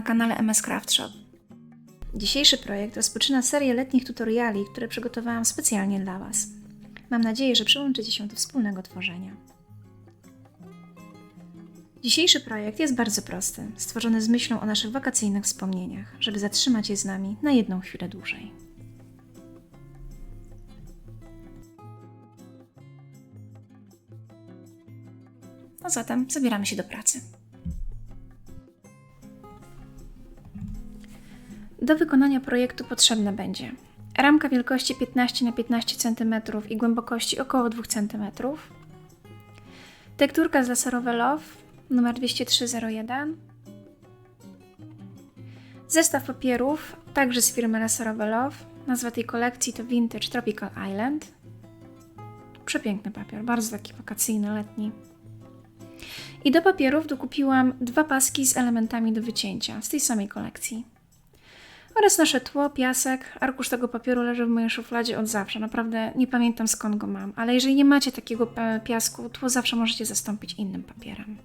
na kanale MS Craft Shop. Dzisiejszy projekt rozpoczyna serię letnich tutoriali, które przygotowałam specjalnie dla Was. Mam nadzieję, że przyłączycie się do wspólnego tworzenia. Dzisiejszy projekt jest bardzo prosty, stworzony z myślą o naszych wakacyjnych wspomnieniach, żeby zatrzymać je z nami na jedną chwilę dłużej. No zatem zabieramy się do pracy. Do wykonania projektu potrzebna będzie ramka wielkości 15 na 15 cm i głębokości około 2 cm, tekturka z laserowe Love numer 20301, zestaw papierów, także z firmy laserowe Love, nazwa tej kolekcji to Vintage Tropical Island. Przepiękny papier, bardzo taki wakacyjny, letni. I do papierów dokupiłam dwa paski z elementami do wycięcia z tej samej kolekcji. Oraz nasze tło, piasek. Arkusz tego papieru leży w mojej szufladzie od zawsze. Naprawdę nie pamiętam skąd go mam, ale jeżeli nie macie takiego e, piasku, tło zawsze możecie zastąpić innym papierem.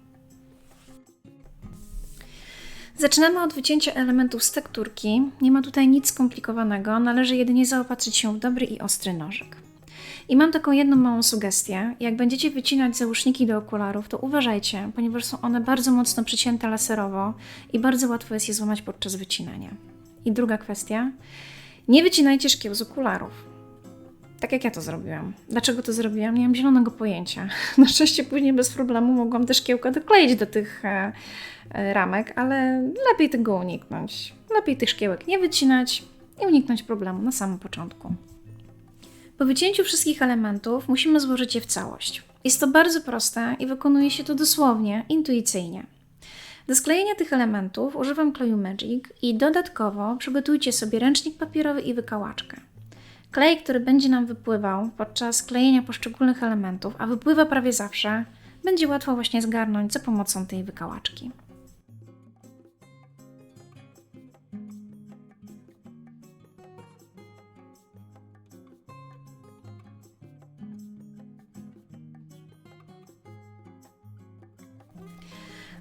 Zaczynamy od wycięcia elementów z tekturki. Nie ma tutaj nic skomplikowanego, należy jedynie zaopatrzyć się w dobry i ostry nożyk. I mam taką jedną małą sugestię. Jak będziecie wycinać załóżniki do okularów, to uważajcie, ponieważ są one bardzo mocno przycięte laserowo i bardzo łatwo jest je złamać podczas wycinania. I druga kwestia. Nie wycinajcie szkieł z okularów. Tak jak ja to zrobiłam. Dlaczego to zrobiłam? Nie mam zielonego pojęcia. Na szczęście później bez problemu mogłam te szkiełka dokleić do tych e, e, ramek, ale lepiej tego uniknąć. Lepiej tych szkiełek nie wycinać i uniknąć problemu na samym początku. Po wycięciu wszystkich elementów musimy złożyć je w całość. Jest to bardzo proste i wykonuje się to dosłownie, intuicyjnie. Do sklejenia tych elementów używam kleju Magic i dodatkowo przygotujcie sobie ręcznik papierowy i wykałaczkę. Klej, który będzie nam wypływał podczas klejenia poszczególnych elementów, a wypływa prawie zawsze, będzie łatwo właśnie zgarnąć za pomocą tej wykałaczki.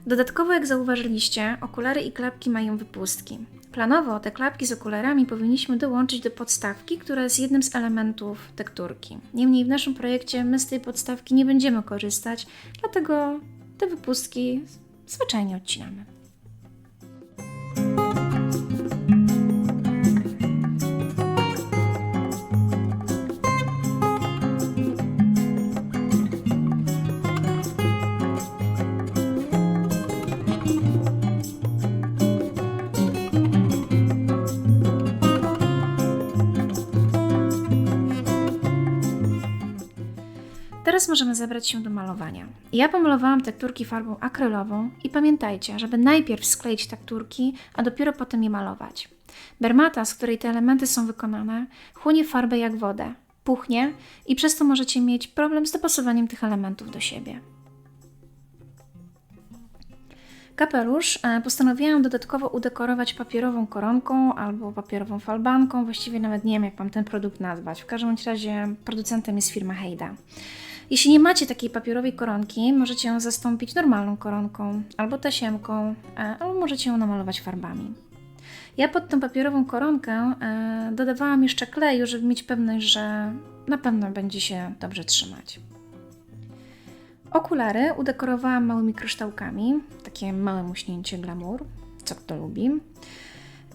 Dodatkowo, jak zauważyliście, okulary i klapki mają wypustki. Planowo te klapki z okularami powinniśmy dołączyć do podstawki, która jest jednym z elementów tekturki. Niemniej w naszym projekcie my z tej podstawki nie będziemy korzystać, dlatego te wypustki zwyczajnie odcinamy. Teraz możemy zabrać się do malowania. Ja pomalowałam tekturki farbą akrylową i pamiętajcie, żeby najpierw skleić tekturki, a dopiero potem je malować. Bermata, z której te elementy są wykonane, chłonie farbę jak wodę, puchnie i przez to możecie mieć problem z dopasowaniem tych elementów do siebie. Kapelusz e, postanowiłam dodatkowo udekorować papierową koronką albo papierową falbanką. Właściwie nawet nie wiem, jak mam ten produkt nazwać. W każdym razie producentem jest firma Hejda. Jeśli nie macie takiej papierowej koronki, możecie ją zastąpić normalną koronką albo tasiemką, e, albo możecie ją namalować farbami. Ja pod tą papierową koronkę e, dodawałam jeszcze kleju, żeby mieć pewność, że na pewno będzie się dobrze trzymać. Okulary udekorowałam małymi kryształkami, takie małe muśnięcie glamour, co kto lubi.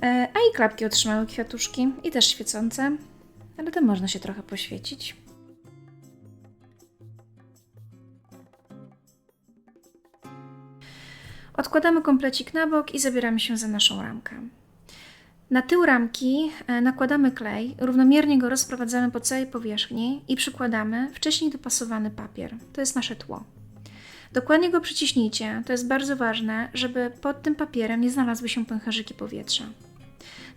E, a i klapki otrzymały kwiatuszki i też świecące, ale to można się trochę poświecić. Odkładamy komplecik na bok i zabieramy się za naszą ramkę. Na tył ramki e, nakładamy klej, równomiernie go rozprowadzamy po całej powierzchni i przykładamy wcześniej dopasowany papier. To jest nasze tło. Dokładnie go przyciśnijcie, to jest bardzo ważne, żeby pod tym papierem nie znalazły się pęcherzyki powietrza.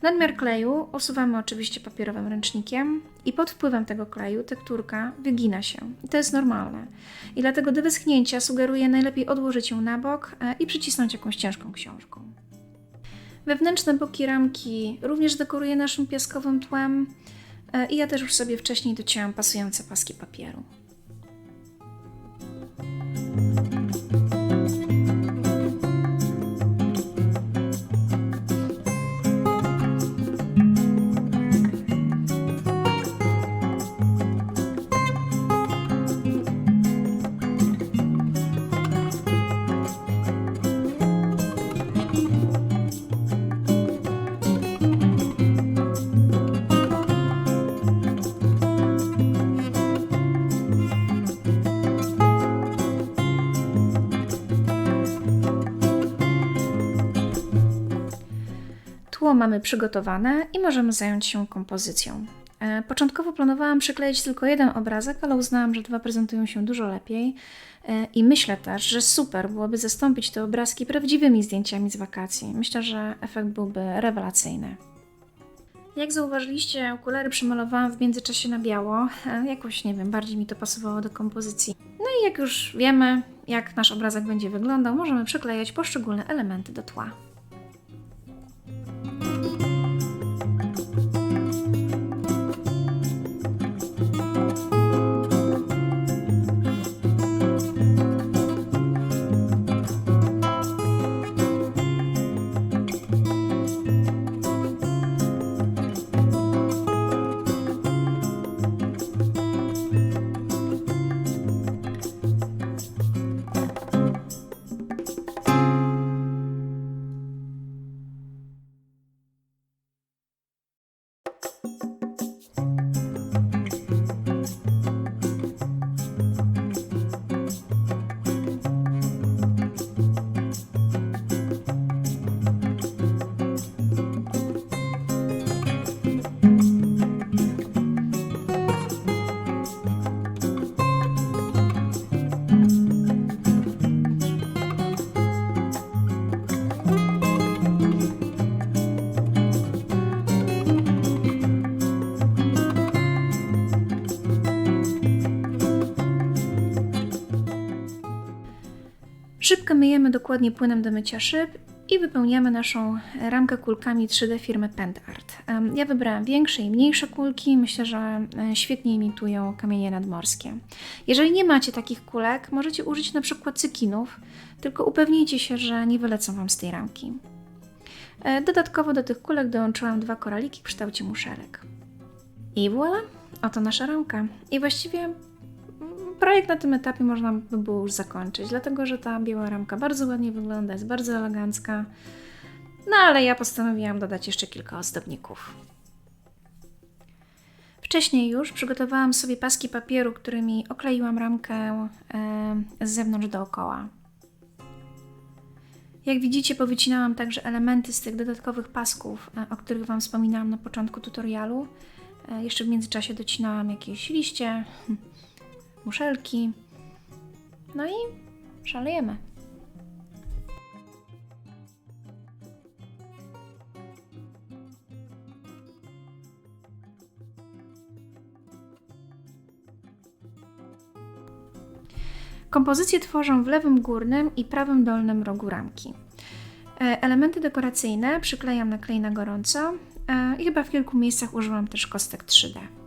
Nadmiar kleju usuwamy oczywiście papierowym ręcznikiem i pod wpływem tego kleju tekturka wygina się. I to jest normalne. I dlatego do wyschnięcia sugeruję najlepiej odłożyć ją na bok e, i przycisnąć jakąś ciężką książką. Wewnętrzne boki ramki również dekoruję naszym piaskowym tłem e, i ja też już sobie wcześniej docięłam pasujące paski papieru. Tło mamy przygotowane i możemy zająć się kompozycją. E, Początkowo planowałam przykleić tylko jeden obrazek, ale uznałam, że dwa prezentują się dużo lepiej. E, I myślę też, że super byłoby zastąpić te obrazki prawdziwymi zdjęciami z wakacji. Myślę, że efekt byłby rewelacyjny. Jak zauważyliście, okulary przymalowałam w międzyczasie na biało. E, Jakoś, nie wiem, bardziej mi to pasowało do kompozycji. No i jak już wiemy, jak nasz obrazek będzie wyglądał, możemy przyklejać poszczególne elementy do tła. Szybkę myjemy dokładnie płynem do mycia szyb i wypełniamy naszą ramkę kulkami 3D firmy PentArt. Ja wybrałam większe i mniejsze kulki, myślę, że e, świetnie imitują kamienie nadmorskie. Jeżeli nie macie takich kulek, możecie użyć na przykład cykinów, tylko upewnijcie się, że nie wylecą Wam z tej ramki. E, Dodatkowo do tych kulek dołączyłam dwa koraliki w kształcie muszelek. I voilà, oto nasza ramka. I właściwie projekt na tym etapie można by było już zakończyć, dlatego że ta biała ramka bardzo ładnie wygląda, jest bardzo elegancka. No ale ja postanowiłam dodać jeszcze kilka ozdobników. Wcześniej już przygotowałam sobie paski papieru, którymi okleiłam ramkę e, z zewnątrz dookoła. Jak widzicie, powycinałam także elementy z tych dodatkowych pasków, e, o których Wam wspominałam na początku tutorialu. E, Jeszcze w międzyczasie docinałam jakieś liście, muszelki. No i szalejemy. Kompozycję tworzą w lewym górnym i prawym dolnym rogu ramki. E, Elementy dekoracyjne przyklejam na klej na gorąco e, i chyba w kilku miejscach użyłam też kostek 3D.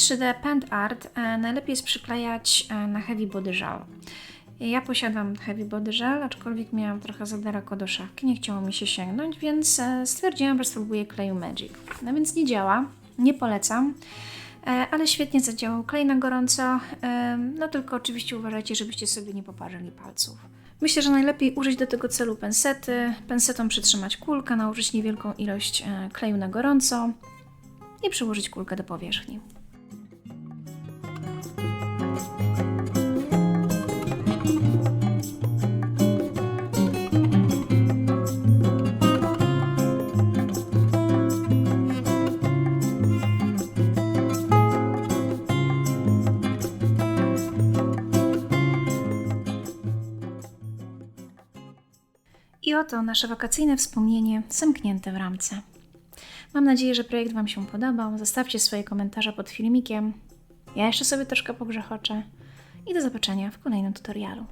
3D Paint Art e, najlepiej jest przyklejać e, na Heavy Body Gel. Ja posiadam Heavy Body Gel, aczkolwiek miałam trochę za daleko do szafki, nie chciało mi się sięgnąć, więc e, stwierdziłam, że spróbuję kleju Magic. No więc nie działa, nie polecam, ale świetnie zadziałał klej na gorąco, no tylko oczywiście uważajcie, żebyście sobie nie poparzyli palców. Myślę, że najlepiej użyć do tego celu pensety, pensetą przytrzymać kulkę, nałożyć niewielką ilość kleju na gorąco i przyłożyć kulkę do powierzchni. I oto nasze wakacyjne wspomnienie zamknięte w ramce. Mam nadzieję, że projekt Wam się podobał. Zostawcie swoje komentarze pod filmikiem. Ja jeszcze sobie troszkę pogrzechoczę. I do zobaczenia w kolejnym tutorialu.